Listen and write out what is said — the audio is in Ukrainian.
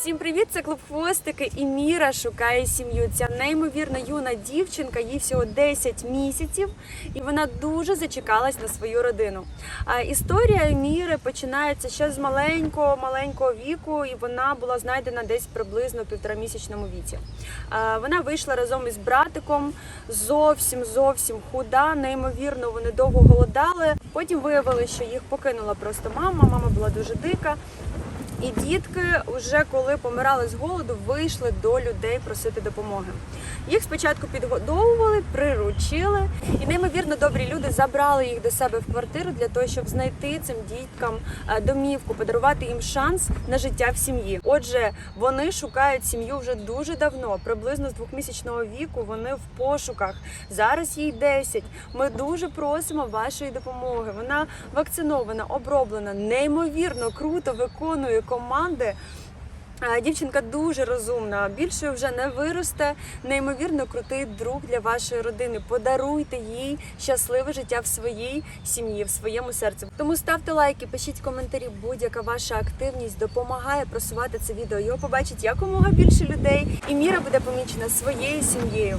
Всім привіт! Це клуб хвостики і Міра шукає сім'ю. Ця неймовірно юна дівчинка, їй всього 10 місяців, і вона дуже зачекалась на свою родину. А історія Міри починається ще з маленького маленького віку, і вона була знайдена десь приблизно півторамісячному віці. А, Вона вийшла разом із братиком, зовсім зовсім худа, неймовірно, вони довго голодали. Потім виявили, що їх покинула просто мама. Мама була дуже дика. І дітки, вже коли помирали з голоду, вийшли до людей просити допомоги. Їх спочатку підгодовували, приручили, і неймовірно добрі люди забрали їх до себе в квартиру для того, щоб знайти цим діткам е, домівку, подарувати їм шанс на життя в сім'ї. Отже, вони шукають сім'ю вже дуже давно, приблизно з двохмісячного віку. Вони в пошуках. Зараз їй 10. Ми дуже просимо вашої допомоги. Вона вакцинована, оброблена, неймовірно круто виконує команди. Е, Дівчинка дуже розумна, більше вже не виросте. Неймовірно крутий друг для вашої родини. Подаруйте їй щасливе життя в своїй сім'ї, в своєму серці. Тому ставте лайки, пишіть коментарі. Будь-яка ваша активність допомагає просувати це відео. Його побачить якомога більше людей, і міра буде помічена своєю сім'єю.